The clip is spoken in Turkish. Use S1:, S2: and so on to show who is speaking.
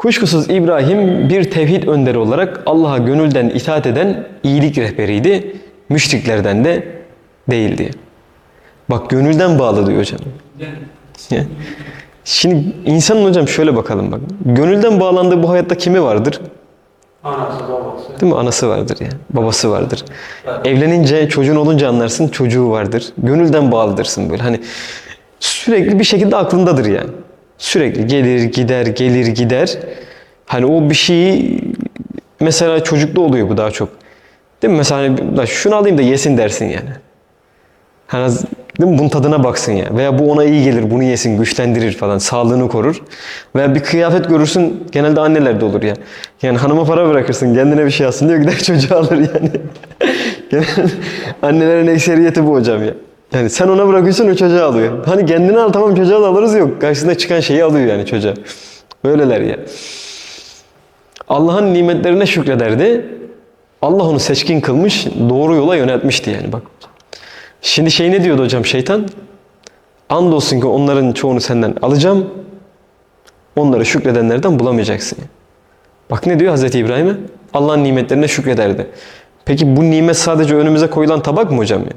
S1: Kuşkusuz İbrahim bir tevhid önderi olarak Allah'a gönülden itaat eden iyilik rehberiydi. Müşriklerden de değildi. Bak gönülden bağlı diyor hocam. Şimdi insanın hocam şöyle bakalım bak. Gönülden bağlandığı bu hayatta kimi vardır?
S2: Anası babası.
S1: Değil mi? Anası vardır ya. Babası vardır. Evlenince, çocuğun olunca anlarsın çocuğu vardır. Gönülden bağlıdırsın böyle. Hani sürekli bir şekilde aklındadır yani. Sürekli gelir, gider, gelir, gider. Hani o bir şeyi mesela çocukta oluyor bu daha çok. Değil mi? Mesela hani, "La şunu alayım da yesin dersin yani. Hani değil mi? Bunun tadına baksın ya. Veya bu ona iyi gelir, bunu yesin, güçlendirir falan, sağlığını korur. Veya bir kıyafet görürsün, genelde annelerde olur ya. Yani hanıma para bırakırsın, kendine bir şey alsın diyor, gider çocuğu alır yani. Genel, annelerin ekseriyeti bu hocam ya. Yani sen ona bırakıyorsun, o çocuğa alıyor. Hani kendine al tamam çocuğa da alırız yok. Karşısında çıkan şeyi alıyor yani çocuğa. Böyleler ya. Allah'ın nimetlerine şükrederdi. Allah onu seçkin kılmış, doğru yola yöneltmişti yani bak. Şimdi şey ne diyordu hocam şeytan? Andolsun ki onların çoğunu senden alacağım. Onları şükredenlerden bulamayacaksın. Bak ne diyor Hazreti İbrahim'e? Allah'ın nimetlerine şükrederdi. Peki bu nimet sadece önümüze koyulan tabak mı hocam ya?